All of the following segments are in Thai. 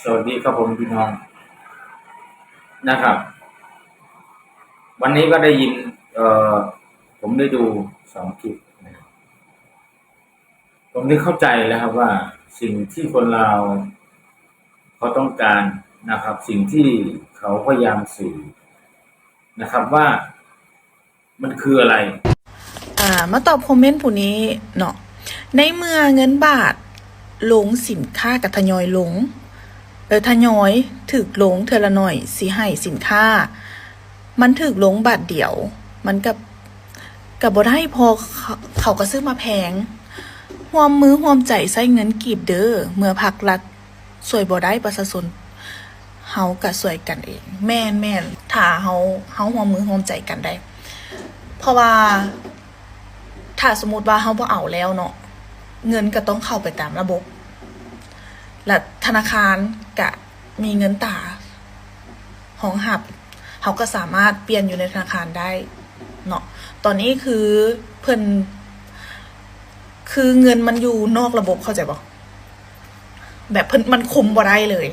สวัสดีครับผมพี่น้องนะครับ วันนี้ก็ได้ยิน เอ่อ ผมได้ดูสองคลิปนะครับผมได้เข้าใจแล้วครับว่าสิ่งที่คนเราเขาต้องการนะครับ สิ่งที่เขาพยายามสื่อนะครับว่ามันคืออะไร อ่า มาตอบคอมเมนต์ผู้นี้เนาะในเมื่อเงินบาทลงสินค้ากับทยอยลง ทยอยถึกลงเทอละหน่อยสิให้สินค้า มันถึกลงบาทเดียว มันกับกับบ่ได้พอเขาเขาก็ซื้อมาแพงห่วมมือห่วมใจใส่เงินกีบเด้อเมื่อพักรัฐสวยบ่ได้ประชาชนเฮาก็สวยกันเอง แม่นแม่นถ้าเฮาเฮาห่วมมือห่วมใจกันได้ เพราะว่า ถ้าสมมติว่าเขาบ่เอาแล้วเนาะเงินก็ต้องเข้าไปตามระบบและธนาคาร กะมีเงินตาห้องหับเขาก็สามารถเปลี่ยนอยู่ในธนาคารได้เนาะตอนนี้คือเพิ่นคือเงินมันอยู่นอกระบบเข้าใจปะแบบเพิ่นมันคุมบ่ได้เลย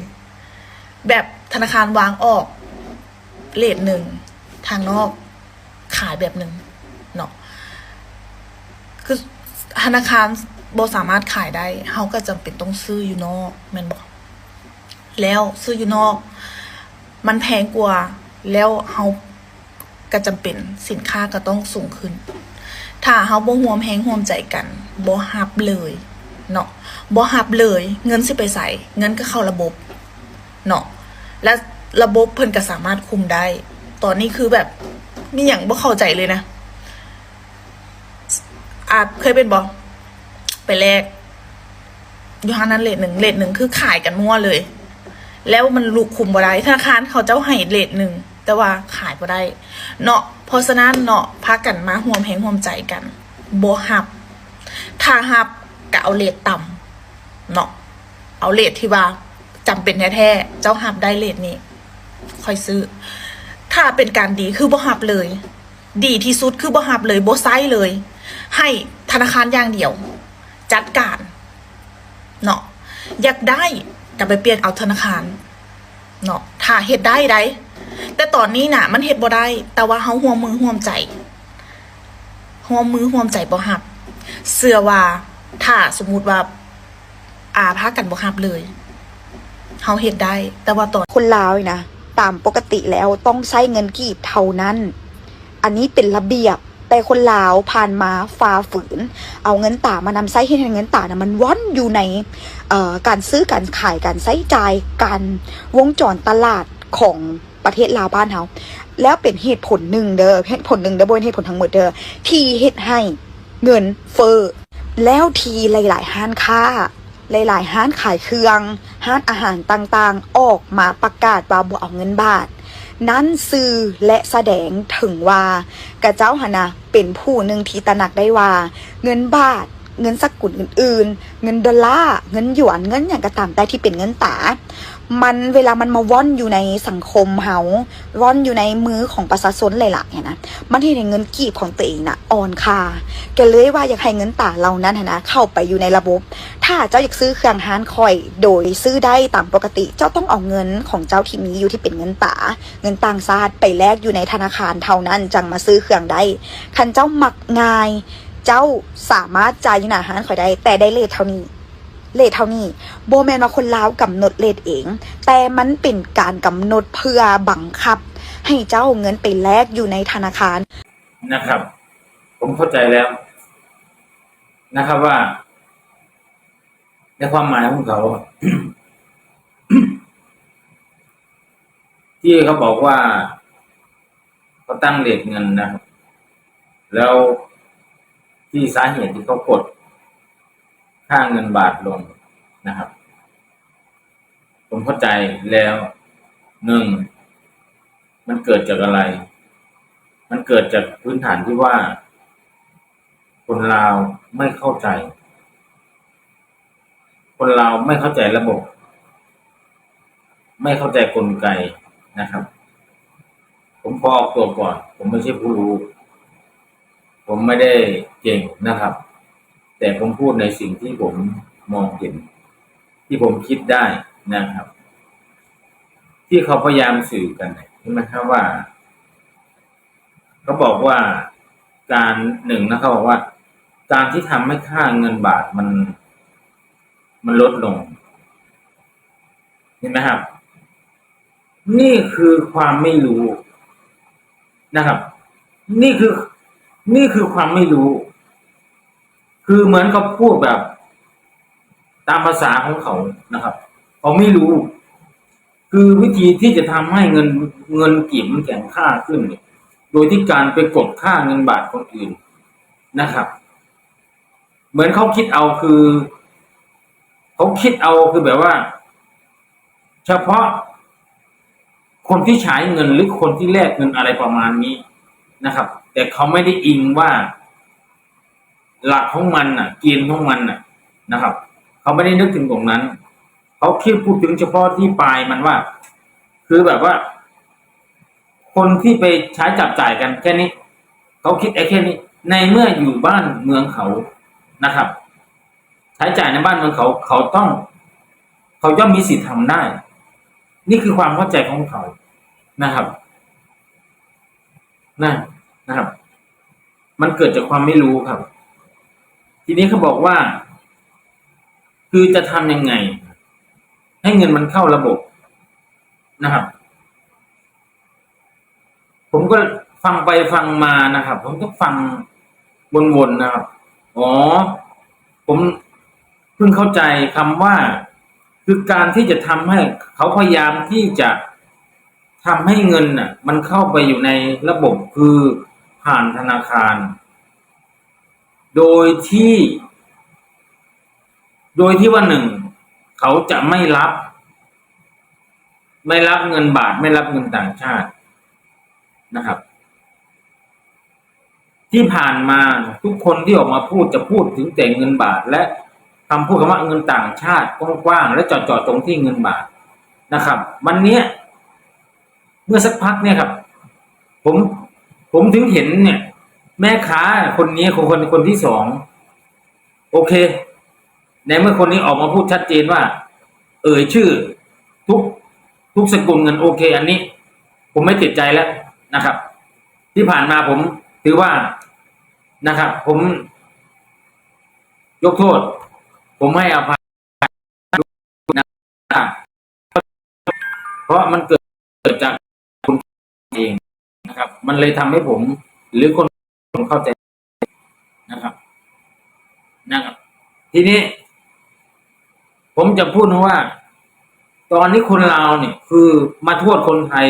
แบบธนาคารวางออกเลทหนึ่งทางนอกขายแบบหนึ่งเนาะคือธนาคารบสามารถขายได้เฮาก็จำเป็นต้องซื้ออยู่นอกแม่นบอก แล้วซื้ออยู่นอก มันแพงกว่า แล้วเฮาก็จำเป็นสินค้าก็ต้องสูงขึ้น ถ้าเฮาบ่ห่วมแฮงห่วมใจกันบ่ฮับเลยเนาะบ่ฮับเลย เงินสิไปใส่เงินก็เข้าระบบเนาะและระบบเพิ่นก็สามารถคุมได้ ตอนนี้คือแบบมีหยังบ่เข้าใจเลยนะอาจเคยเป็นบอไปแลกอยู่หานั้นเลทหนึ่งเลทหนึ่งคือขายกันมั่วเลย แล้วมันลูกคุมบ่ได้ธนาคารเขาเจ้าให้เลทหนึ่งแต่ว่าขายบ่ได้เนาะเพราะฉะนั้นเนาะพากันมาห่วมแหงห่วมใจกันบ่หับถ้าหับก็เอาเลทต่ำเนาะเอาเลทที่ว่าจำเป็นแท้ๆเจ้าหับได้เลทนี้ค่อยซื้อ ถ้าเป็นการดีคือบ่หับเลย ดีที่สุดคือบ่หับเลยบ่ไซเลย ให้ธนาคารอย่างเดียว จัดการเนาะอยากได้ก็ไปเปลี่ยนเอาธนาคาร เนาะถ้าเฮ็ดได้ได้แต่ตอนนี้น่ะ มันเฮ็ดบ่ได้ แต่ว่าเฮาห่วมมือห่วมใจห่วมมือห่วมใจบ่หับเสื้อว่าถ้าสมมุติว่าอาพากันบ่หับเลยเฮาเฮ็ดได้ แต่ว่าตอนคนลาวนี่นะตามปกติแล้วต้องใช้เงินกีบเท่านั้น อันนี้เป็นระเบียบ แต่คนลาวผ่านมาฝ่าฝืน เอาเงินตามานำใช้ให้เงินตานะมันว่อนอยู่ในการซื้อการขายการใช้จ่ายการวงจรตลาดของประเทศลาวบ้านเฮาแล้วเป็นเหตุผลหนึ่งเด้อเหตุผลหนึ่งเด้อบนเหตุผลทั้งหมดเด้อที่เฮ็ดให้เงินเฟ้อแล้วทีหลาย ๆ ห้านค้าหลาย ๆ ห้านขายเครื่อง ห้านอาหารต่าง ๆ ออกมาประกาศว่าบ่เอาเงินบาท นั้นสื่อและแสดงถึงว่ากระเจ้าหนนะเป็นผู้หนึ่งที่ตระหนักได้ว่า เงินบาท เงินสกุลอื่นๆ เงินดอลลาร์เงินหยวนเงินอย่างกระตามแต่ที่เป็นเงินตา มันเวลามันมาว่อนอยู่ในสังคมเฮาว่อนอยู่ในมือของประชาชนหลายๆเนี่ยนะมันเห็นให้เงินกีบของตัวเองน่ะอ่อนค่าแกเลยว่าอยากให้เงินตาเหล่านั้นนะเข้าไปอยู่ในระบบ ถ้าเจ้าอยากซื้อเครื่องฮานคอย โดยซื้อได้ตามปกติ เจ้าต้องเอาเงินของเจ้าที่มีอยู่ที่เป็นเงินตาเงินต่างชาติไปแลกอยู่ในธนาคารเท่านั้นจังมาซื้อเครื่องได้คันเจ้าหมักง่าย เจ้าสามารถจ่ายอยู่หนาฮานคอยได้แต่ได้เลทเท่านี้ เลทเท่านี้โบแมนว่าคนลาวกำหนดเลทเอง แต่มันเป็นการกำหนดเพื่อบังคับ ให้เจ้าเอาเงินไปแลกอยู่ในธนาคาร นะครับ ผมเข้าใจแล้ว นะครับว่า ในความหมายของเขา ที่เขาบอกว่าเขาตั้งเลทเงินนะครับ แล้วที่สาเหตุที่เขากด ค่าเงินบาทลงนะครับ ผมเข้าใจแล้วหนึ่งมันเกิดจากอะไร มันเกิดจากพื้นฐานที่ว่า คนลาวไม่เข้าใจ คนลาวไม่เข้าใจระบบ ไม่เข้าใจกลไกนะครับ ผมขอออกตัวก่อน ผมไม่ใช่ผู้รู้ ผมไม่ได้เก่งนะครับ แต่ผมพูดในสิ่งที่ผมมองเห็น ที่ผมคิดได้นะครับ ที่เขาพยายามสื่อกันเนี่ยใช่ไหมครับว่า เขาบอกว่าการหนึ่งนะเขาบอกว่า การที่ทำให้ค่าเงินบาทมัน มันลดลงเห็นไหมครับ นี่คือความไม่รู้นะครับ นี่คือ นี่คือความไม่รู้ คือเหมือนเขาพูดแบบ ตามภาษาของเขานะครับเขาไม่รู้ คือวิธีที่จะทำให้เงินเงินกีบมันแข็งค่าขึ้นเนี่ยโดยที่การไปกดค่าเงินบาทคนอื่นนะครับ เหมือนเขาคิดเอาคือเขาคิดเอาคือแบบว่า เฉพาะคนที่ใช้เงินหรือคนที่แลกเงินอะไรประมาณนี้นะครับ แต่เขาไม่ได้อิงว่า หลักของมันน่ะ เกณฑ์ของมันน่ะนะครับ เขาไม่ได้นึกถึงตรงนั้น เขาคิดพูดถึงเฉพาะที่ปลายมันว่า คือแบบว่า คนที่ไปใช้จับจ่ายกันแค่นี้ เขาคิดไอ้แค่นี้ ในเมื่ออยู่บ้านเมืองเขานะครับ ใช้จ่ายในบ้านเมืองเขา เขาต้อง เขาย่อมมีสิทธิ์ทำได้ นี่คือความเข้าใจของเขานะครับนะนะครับ มันเกิดจากความไม่รู้ครับ ทีนี้เขาบอกว่า คือจะทำยังไง ให้เงินมันเข้าระบบนะครับ ผมก็ฟังไปฟังมานะครับ ผมก็ฟังวนๆนะครับ อ๋อ ผมเพิ่งเข้าใจคำว่า คือการที่จะทำให้เขาพยายามที่จะทำให้เงินน่ะ มันเข้าไปอยู่ในระบบคือผ่านธนาคาร โดยที่ โดยที่ว่าหนึ่ง เขาจะไม่รับ ไม่รับเงินบาท ไม่รับเงินต่างชาตินะครับ ที่ผ่านมาทุกคนที่ออกมาพูดจะพูดถึงแต่เงินบาท และคำพูดคำว่าเงินต่างชาติกว้างๆและเจาะๆตรงที่เงินบาทนะครับ วันนี้เมื่อสักพักเนี่ยครับ ผมผมถึงเห็นเนี่ย แม่ค้าคนนี้คนคนคนที่สองโอเค ในเมื่อคนนี้ออกมาพูดชัดเจนว่า เอ่ยชื่อ ทุกทุกสกุลเงินโอเค อันนี้ ผมไม่ติดใจแล้วนะครับ ที่ผ่านมาผมถือว่านะครับ ผม ยกโทษ ผมให้อภัยนะเพราะมันเกิดเกิดจากคุณเองนะครับ มันเลยทำให้ผม หรือคน คนเข้าใจนะครับ นะครับ ทีนี้ ผมจะพูดว่า ตอนนี้คนลาวเนี่ย คือมาโทษคนไทย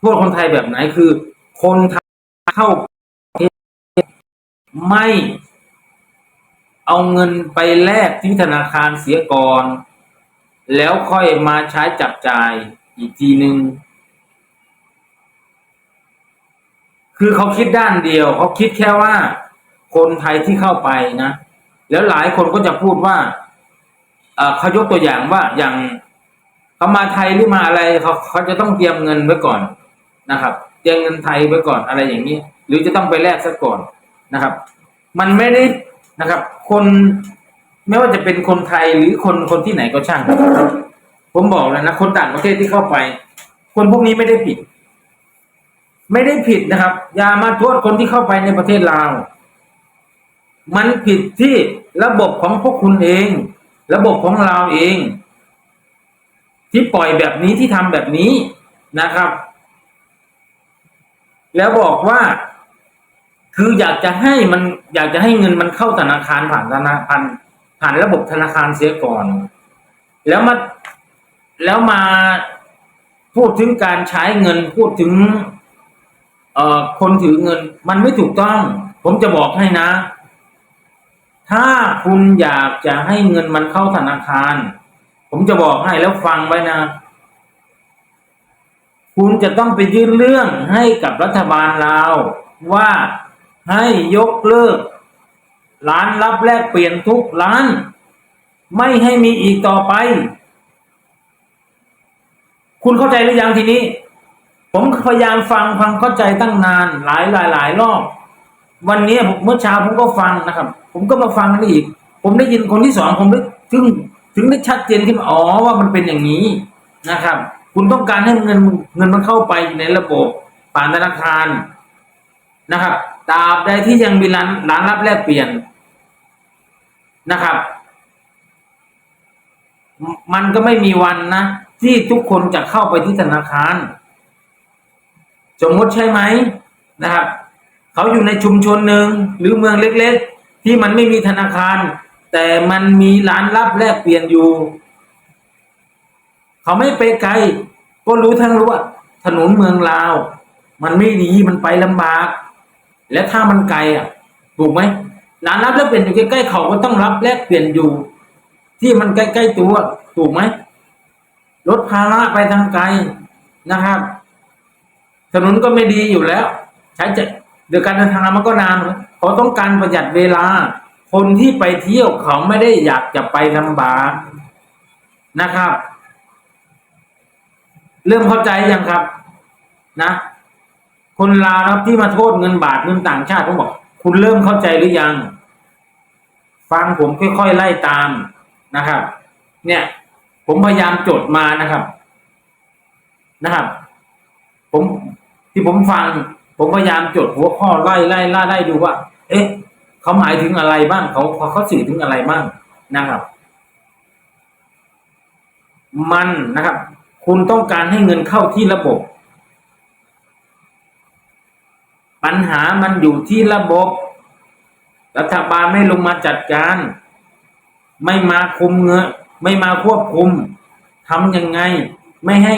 โทษคนไทยแบบไหนคือ คนไทยเข้าไม่เอาเงินไปแลกที่ธนาคารเสียก่อน แล้วค่อยมาใช้จับจ่ายอีกทีหนึ่ง คือเขาคิดด้านเดียว เขาคิดแค่ว่า คนไทยที่เข้าไปนะ แล้วหลายคนก็จะพูดว่าเขายกตัวอย่างว่าอย่างเขามาไทยหรือมาอะไรเขาเขาจะต้องเตรียมเงินไว้ก่อนนะครับ เตรียมเงินไทยไว้ก่อนอะไรอย่างนี้ หรือจะต้องไปแลกซะก่อนนะครับ มันไม่ได้นะครับ คนไม่ว่าจะเป็นคนไทยหรือคนคนที่ไหนก็ช่าง ผมบอกเลยนะ คนต่างประเทศที่เข้าไป คนพวกนี้ไม่ได้ผิด ไม่ได้ผิดนะครับ อย่ามาโทษคนที่เข้าไปในประเทศลาว มันผิดที่ระบบของพวกคุณเอง ระบบของเราเอง ที่ปล่อยแบบนี้ที่ทำแบบนี้นะครับ แล้วบอกว่า คืออยากจะให้มัน อยากจะให้เงินมันเข้าธนาคารผ่านธนาคารผ่านระบบธนาคารเสียก่อน แล้วมาแล้วมาพูดถึงการใช้เงินพูดถึง เอ่อคนถือเงินมันไม่ถูกต้อง ผมจะบอกให้นะ ถ้าคุณอยากจะให้เงินมันเข้าธนาคาร ผมจะบอกให้แล้วฟังไว้นะ คุณจะต้องไปยื่นเรื่องให้กับรัฐบาลลาวว่าให้ยกเลิก ร้านรับแลกเปลี่ยนทุกร้าน ไม่ให้มีอีกต่อไป คุณเข้าใจหรือยังทีนี้ ผมพยายามฟังฟังเข้าใจตั้งนานหลายหลายหลายรอบ วันนี้ผมเมื่อเช้าผมก็ฟังนะครับ ผมก็มาฟังนี่อีก ผมได้ยินคนที่สองผมได้ถึงถึงได้ชัดเจนขึ้นอ๋อว่ามันเป็นอย่างนี้นะครับ คุณต้องการให้เงินเงินมันเข้าไปในระบบผ่านธนาคารนะครับตราบใดที่ยังมีร้านร้านรับแลกเปลี่ยนนะครับ มันก็ไม่มีวันนะที่ทุกคนจะเข้าไปที่ธนาคาร สมมติใช่ไหมนะครับ เขาอยู่ในชุมชนหนึ่งหรือเมืองเล็กๆ ที่มันไม่มีธนาคาร แต่มันมีร้านรับแลกเปลี่ยนอยู่ เขาไม่ไปไกล ก็รู้ทั้งรู้ว่า ถนนเมืองลาว มันไม่ดีมันไปลำบาก และถ้ามันไกลอะถูกไหมร้านรับแลกเปลี่ยนอยู่ใกล้ๆเขาก็ต้องรับแลกเปลี่ยนอยู่ ที่มันใกล้ๆตัวถูกไหมลดภาระไปทางไกลนะครับ ถนนก็ไม่ดีอยู่แล้ว ใช้จะเดี๋ยวการเดินทางมันก็นานเขาต้องการประหยัดเวลา คนที่ไปเที่ยวเขาไม่ได้อยากจะไปลำบากนะครับ เริ่มเข้าใจยังครับ นะ คนลาวครับที่มาโทษเงินบาทเงินต่างชาติผมบอก คุณเริ่มเข้าใจหรือยัง ฟังผมค่อยๆไล่ตามนะครับ เนี่ย ผมพยายามจดมานะครับ นะครับ ผม ที่ผมฟัง ผมพยายามจดหัวข้อไล่ไล่ไล่ไล่ดูว่า เอ๊ะเขาหมายถึงอะไรบ้างเขาเขาสื่อถึงอะไรบ้างนะครับ มันนะครับ คุณต้องการให้เงินเข้าที่ระบบ ปัญหามันอยู่ที่ระบบ รัฐบาลไม่ลงมาจัดการ ไม่มาคุมเงินไม่มาควบคุมทำยังไง ไม่ให้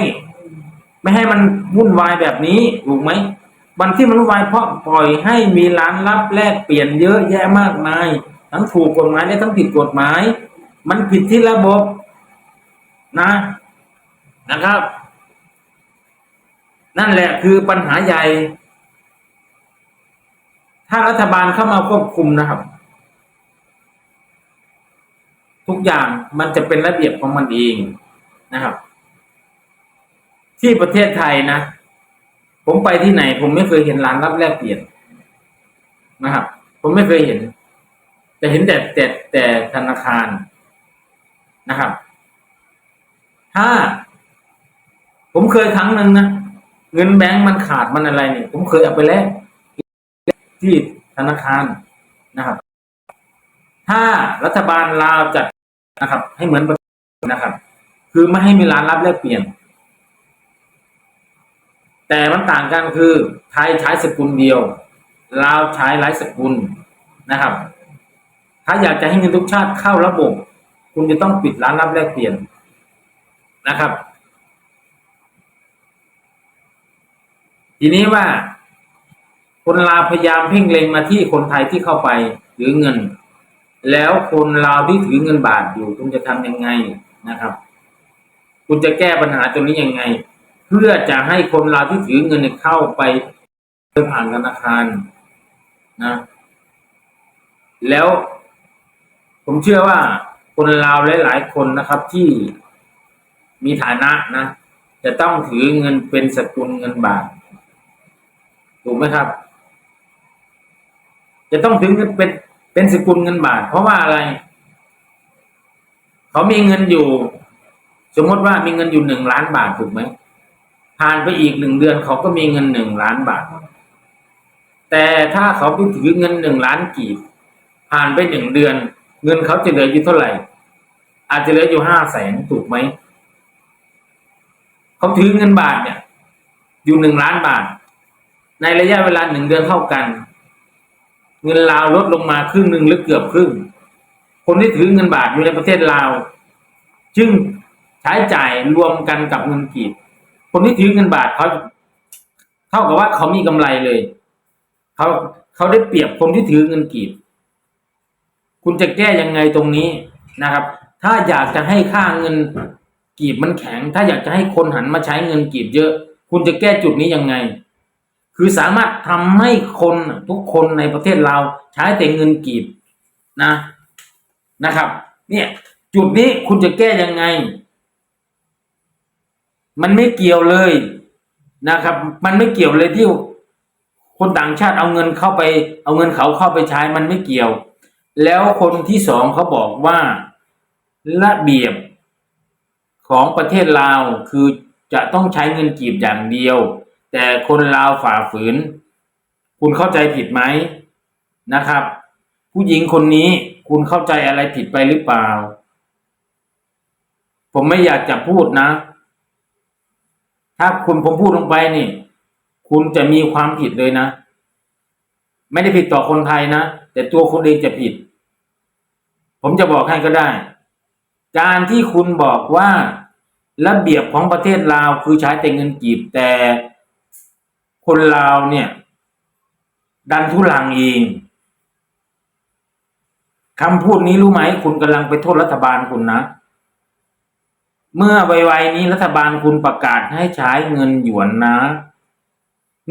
ไม่ให้มันวุ่นวายแบบนี้ถูกไหมวันที่มันวุ่นวายเพราะปล่อยให้มีร้านรับแลกเปลี่ยนเยอะแยะมากมาย ทั้งถูกกฎหมายและทั้งผิดกฎหมาย มันผิดที่ระบบนะนะครับ นั่นแหละคือปัญหาใหญ่ ถ้ารัฐบาลเข้ามาควบคุมนะครับ ทุกอย่างมันจะเป็นระเบียบของมันเองนะครับ ที่ประเทศไทยนะ ผมไปที่ไหน ผมไม่เคยเห็นร้านรับแลกเปลี่ยนนะครับ ผมไม่เคยเห็น แต่เห็นแต่แต่แต่ธนาคารนะครับ ถ้า ผมเคยครั้งหนึ่งนะเงินแบงก์มันขาดมันอะไรเนี่ย ผมเคยเอาไปแลกที่ธนาคารนะครับ ถ้ารัฐบาลลาวจัดนะครับ ให้เหมือนประเทศนะครับ คือไม่ให้มีร้านรับแลกเปลี่ยน แต่มันต่างกันคือไทยใช้สกุลเดียวลาวใช้หลายสกุลนะครับ ถ้าอยากจะให้เงินทุกชาติเข้าระบบ คุณจะต้องปิดร้านรับแลกเปลี่ยนนะครับ ทีนี้ว่า คนลาวพยายามเพ่งเล็งมาที่คนไทยที่เข้าไปถือเงิน แล้วคนลาวที่ถือเงินบาทอยู่ คุณจะทำยังไงนะครับ คุณจะแก้ปัญหาตรงนี้ยังไง เพื่อจะให้คนลาวที่ถือเงินเนี่ยเข้าไปโดยผ่านธนาคารนะ แล้ว ผมเชื่อว่าคนลาวหลายๆคนนะครับที่มีฐานะนะ จะต้องถือเงินเป็นสกุลเงินบาทถูกไหมครับ จะต้องถือเงินเป็นเป็นสกุลเงินบาท เพราะว่าอะไร เขามีเงินอยู่ สมมติว่ามีเงินอยู่หนึ่งล้านบาทถูกไหม ผ่านไปอีกหนึ่งเดือนเขาก็มีเงินหนึ่งล้านบาท แต่ถ้าเขาไปถือเงินหนึ่งล้านกีบ ผ่านไปหนึ่งเดือน เงินเขาจะเหลืออยู่เท่าไหร่ อาจจะเหลืออยู่ห้าแสนถูกไหมเขาถือเงินบาทเนี่ย อยู่หนึ่งล้านบาท ในระยะเวลาหนึ่งเดือนเท่ากัน เงินลาวลดลงมาครึ่งหนึ่งหรือเกือบครึ่ง คนที่ถือเงินบาทอยู่ในประเทศลาว จึงใช้จ่ายรวมกันกับเงินกีบ คนที่ถือเงินบาทเขาเท่ากับว่าเขามีกำไรเลยเขาเขาได้เปรียบคนที่ถือเงินกีบ คุณจะแก้ยังไงตรงนี้นะครับ ถ้าอยากจะให้ค่าเงินกีบมันแข็ง ถ้าอยากจะให้คนหันมาใช้เงินกีบเยอะ คุณจะแก้จุดนี้ยังไง คือสามารถทำให้คนทุกคนในประเทศเราใช้แต่เงินกีบนะนะครับ เนี่ย จุดนี้คุณจะแก้ยังไง มันไม่เกี่ยวเลยนะครับ มันไม่เกี่ยวเลยที่คนต่างชาติเอาเงินเข้าไป เอาเงินเขาเข้าไปใช้มันไม่เกี่ยว แล้วคนที่สองเขาบอกว่าระเบียบของประเทศลาวคือจะต้องใช้เงินกีบอย่างเดียว แต่คนลาวฝ่าฝืน คุณเข้าใจผิดไหมนะครับ ผู้หญิงคนนี้คุณเข้าใจอะไรผิดไปหรือเปล่า ผมไม่อยากจะพูดนะ ถ้าคุณผมพูดลงไปนี่ คุณจะมีความผิดเลยนะ ไม่ได้ผิดต่อคนไทยนะ แต่ตัวคุณเองจะผิด ผมจะบอกให้ก็ได้ การที่คุณบอกว่าระเบียบของประเทศลาวคือใช้แต่เงินกีบแต่คนลาวเนี่ย ดันทุลังเองคำพูดนี้รู้ไหม คุณกำลังไปโทษรัฐบาลคุณนะ เมื่อไวๆนี้รัฐบาลคุณประกาศให้ใช้เงินหยวนนะ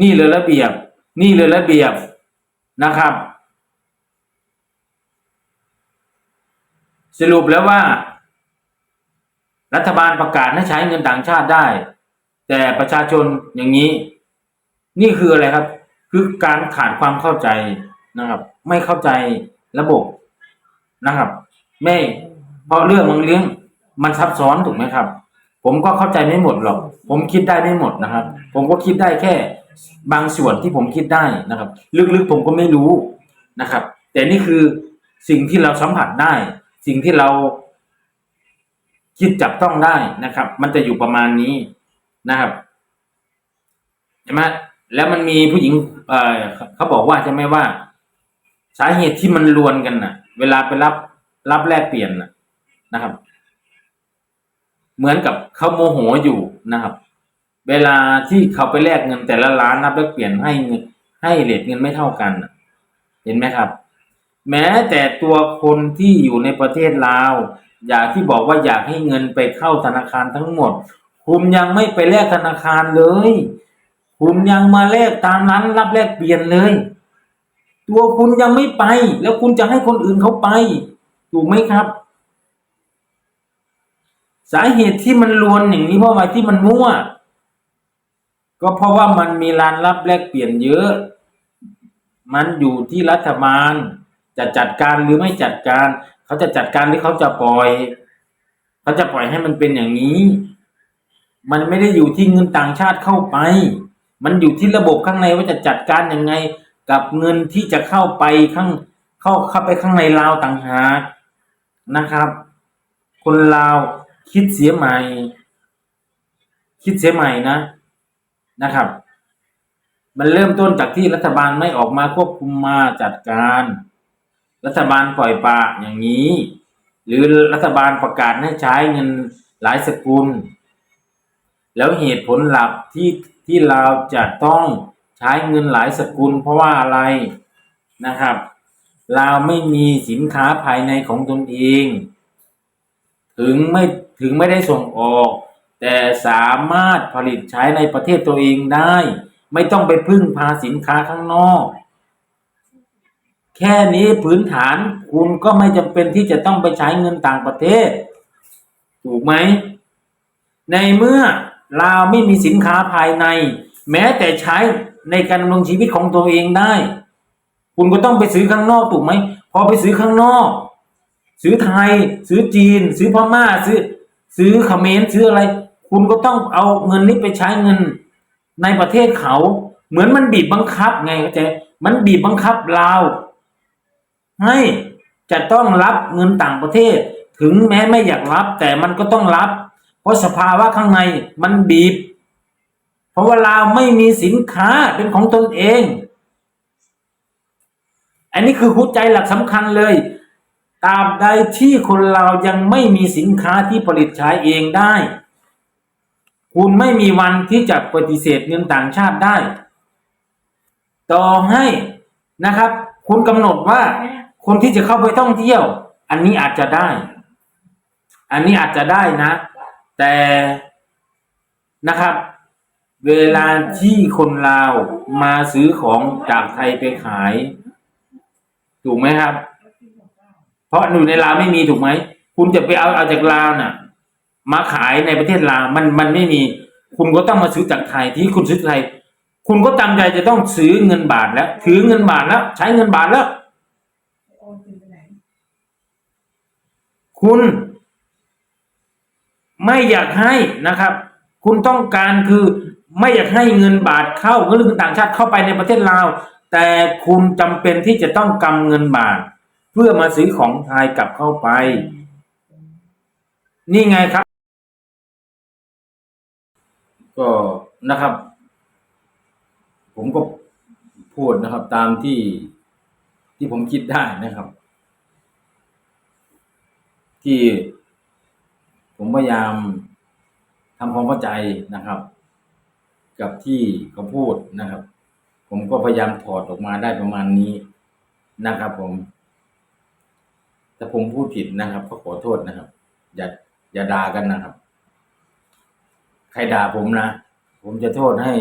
นี่เลยระเบียบ นี่เลยระเบียบนะครับ สรุปแล้วว่า รัฐบาลประกาศให้ใช้เงินต่างชาติได้ แต่ประชาชนอย่างนี้ นี่คืออะไรครับ คือการขาดความเข้าใจนะครับ ไม่เข้าใจระบบนะครับ ไม่เพราะเรื่องบางเรื่อง มันซับซ้อนถูกไหมครับ ผมก็เข้าใจไม่หมดหรอก ผมคิดได้ไม่หมดนะครับ ผมก็คิดได้แค่บางส่วนที่ผมคิดได้นะครับ ลึกๆผมก็ไม่รู้นะครับ แต่นี่คือสิ่งที่เราสัมผัสได้ สิ่งที่เราคิดจับต้องได้นะครับ มันจะอยู่ประมาณนี้นะครับใช่ไหมแล้วมันมีผู้หญิงเอ่อเขาบอกว่าใช่ไหมว่า สาเหตุที่มันลวนกันน่ะ เวลาไปรับรับแลกเปลี่ยนนะนะครับ เหมือนกับเขาโมโหอยู่นะครับ เวลาที่เขาไปแลกเงินแต่ละร้านรับแลกเปลี่ยนให้เงินให้เลทเงินไม่เท่ากัน เห็นไหมครับ แม้แต่ตัวคนที่อยู่ในประเทศลาว อยากที่บอกว่าอยากให้เงินไปเข้าธนาคารทั้งหมด คุณยังไม่ไปแลกธนาคารเลย คุณยังมาแลกตามร้านรับแลกเปลี่ยนเลย ตัวคุณยังไม่ไป แล้วคุณจะให้คนอื่นเขาไป ถูกไหมครับ สาเหตุที่มันลวนอย่างนี้เพราะอะไรที่มันมั่ว ก็เพราะว่ามันมีร้านรับแลกเปลี่ยนเยอะ มันอยู่ที่รัฐบาล จะจัดการหรือไม่จัดการ เขาจะจัดการหรือเขาจะปล่อย เขาจะปล่อยให้มันเป็นอย่างนี้ มันไม่ได้อยู่ที่เงินต่างชาติเข้าไป มันอยู่ที่ระบบข้างในว่าจะจัดการยังไง กับเงินที่จะเข้าไปข้างเข้าเข้าไปข้างในลาวต่างหากนะครับ คนลาว คิดเสียใหม่ คิดเสียใหม่นะนะครับ มันเริ่มต้นจากที่รัฐบาลไม่ออกมาควบคุมมาจัดการ รัฐบาลปล่อยปละอย่างนี้ หรือรัฐบาลประกาศให้ใช้เงินหลายสกุล แล้วเหตุผลหลักที่ที่เราจะต้องใช้เงินหลายสกุล เพราะว่าอะไรนะครับ เราไม่มีสินค้าภายในของตนเอง ถึงไม่ถึงไม่ได้ส่งออก แต่สามารถผลิตใช้ในประเทศตัวเองได้ ไม่ต้องไปพึ่งพาสินค้าข้างนอก แค่นี้พื้นฐานคุณก็ไม่จำเป็นที่จะต้องไปใช้เงินต่างประเทศ ถูกไหม ในเมื่อเราไม่มีสินค้าภายใน แม้แต่ใช้ในการดำรงชีวิตของตัวเองได้ คุณก็ต้องไปซื้อข้างนอกถูกไหมพอไปซื้อข้างนอก ซื้อไทย ซื้อจีน ซื้อพม่า ซื้อ ซื้อเขมรซื้ออะไร คุณก็ต้องเอาเงินนี้ไปใช้เงินในประเทศเขา เหมือนมันบีบบังคับไงเข้าใจมันบีบบังคับเราให้จะต้องรับเงินต่างประเทศ ถึงแม้ไม่อยากรับ แต่มันก็ต้องรับ เพราะสภาวะข้างในมันบีบ เพราะว่าเราไม่มีสินค้าเป็นของตนเอง อันนี้คือหัวใจหลักสำคัญเลย ตราบใดที่คนเรายังไม่มีสินค้าที่ผลิตใช้เองได้ คุณไม่มีวันที่จะปฏิเสธเงินต่างชาติได้ ต่อให้นะครับ คุณกำหนดว่าคนที่จะเข้าไปท่องเที่ยว อันนี้อาจจะได้ อันนี้อาจจะได้นะ แต่นะครับ เวลาที่คนลาวมาซื้อของจากไทยไปขาย ถูกไหมครับ เพราะอยู่ในลาวไม่มีถูกไหมคุณจะไปเอาเอาจากลาวน่ะ มาขายในประเทศลาวมันมันไม่มี คุณก็ต้องมาซื้อจากไทยที่คุณซื้อไทย คุณก็ตั้งใจจะต้องซื้อเงินบาทแล้วถือเงินบาทแล้วใช้เงินบาทแล้ว คุณไม่อยากให้นะครับ คุณต้องการคือไม่อยากให้เงินบาทเข้าเงินต่างชาติเข้าไปในประเทศลาว แต่คุณจำเป็นที่จะต้องกำเงินบาท พื่อมาซื้อของไทยกลับเข้าไป นี่ไงครับ ก็นะครับ ผมก็พูดนะครับ ตามที่ที่ผมคิดได้นะครับ ที่ผมพยายามทำความเข้าใจนะครับ กับที่เขาพูดนะครับ ผมก็พยายามถอดออกมาได้ประมาณนี้นะครับผม ถ้าผมพูดผิดนะครับ ก็ขอโทษนะครับ อย่าอย่าด่ากันนะครับ ใครด่าผมนะ ผมจะโทษให้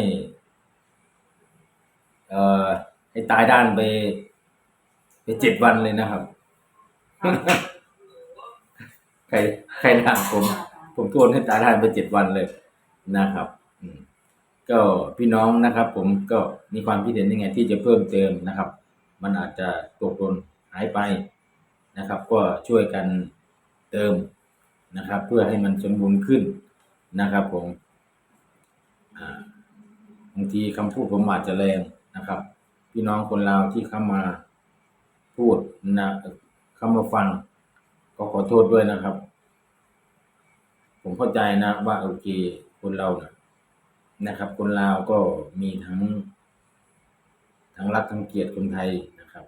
เอ่อให้ตายด้านไป ไปเจ็ดวันเลยนะครับ ใครใครด่าผม ผมโทษให้ตายด้านไปเจ็ดวันเลยนะครับก็พี่น้องนะครับ ผมก็มีความคิดเห็นยังไงที่จะเพิ่มเติมนะครับ มันอาจจะตกหล่นหายไป นะครับ ก็ช่วยกันเติมนะครับ เพื่อให้มันสมบูรณ์ขึ้นนะครับผมบางทีคำพูดผมอาจจะแรงนะครับ พี่น้องคนลาวที่เข้ามาพูดนะเข้ามาฟัง ก็ขอโทษด้วยนะครับ ผมเข้าใจนะว่าโอเคคนเรานะนะครับ คนลาวก็มีทั้ง ทั้งรักทั้งเกลียดคนไทยนะครับ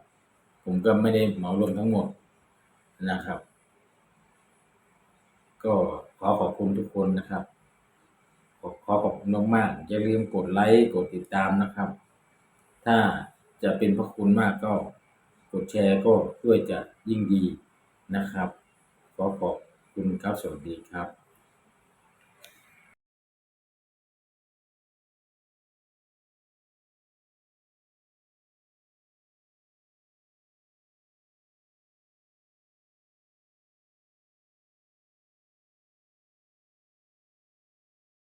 ผมก็ไม่ได้เหมารวมทั้งหมด นะครับ ก็ขอขอบคุณทุกคนนะครับ ขอขอบคุณมากๆอย่าลืมกดไลค์กดติดตามนะครับ ถ้าจะเป็นพระคุณมากก็กดแชร์ก็ด้วยจะยิ่งดีนะครับ ขอขอบคุณครับสวัสดีครับ